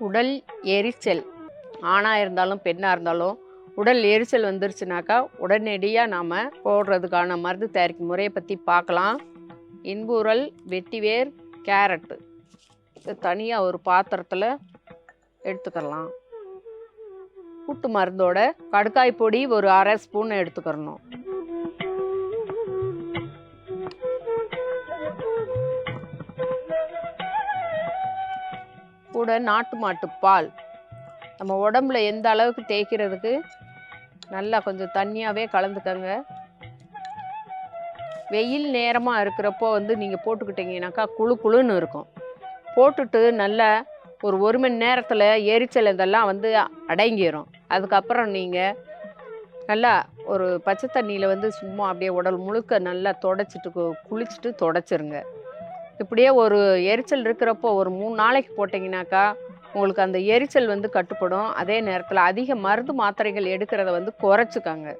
உடல் எரிச்சல். ஆணாக இருந்தாலும் பெண்ணாக இருந்தாலும் உடல் எரிச்சல் வந்துருச்சுனாக்கா உடனடியாக நாம் போடுறதுக்கான மருந்து தயாரிக்கும் முறையை பற்றி பார்க்கலாம். இன்புரல் வெட்டிவேர் கேரட்டு. இது தனியாக ஒரு பாத்திரத்தில் எடுத்துக்கலாம் கூட்டு மருந்தோட கடுக்காய் பொடி ஒரு அரை ஸ்பூன் எடுத்துக்கிறணும். கூட நாட்டு மாட்டு பால். நம்ம உடம்புல எந்த அளவுக்கு தேய்க்கிறதுக்கு? நல்லா கொஞ்சம் தண்ணியாகவே கலந்துக்கங்க. வெயில் நேரமாக இருக்கிறப்போ வந்து நீங்கள் போட்டுக்கிட்டீங்கன்னாக்கா குளு குளுன்னு இருக்கும். போட்டுட்டு நல்லா ஒரு ஒரு மணி நேரத்தில் எரிச்சல் இதெல்லாம் வந்து அடங்கிரும். அதுக்கப்புறம் நீங்கள் நல்லா ஒரு பச்சை தண்ணியில் வந்து சும்மா அப்படியே உடல் முழுக்க நல்லா தொடச்சிட்டு கு- குளிச்சுட்டு தொடச்சிருங்க. இப்படியே ஒரு எரிச்சல் இருக்கிறப்போ ஒரு மூணு நாளைக்கு போட்டிங்கனாக்கா உங்களுக்கு அந்த எரிச்சல் வந்து கட்டுப்படும். அதே நேரத்தில் அதிக மருந்து மாத்திரைகள் எடுக்கிறத வந்து குறைச்சிக்கங்க.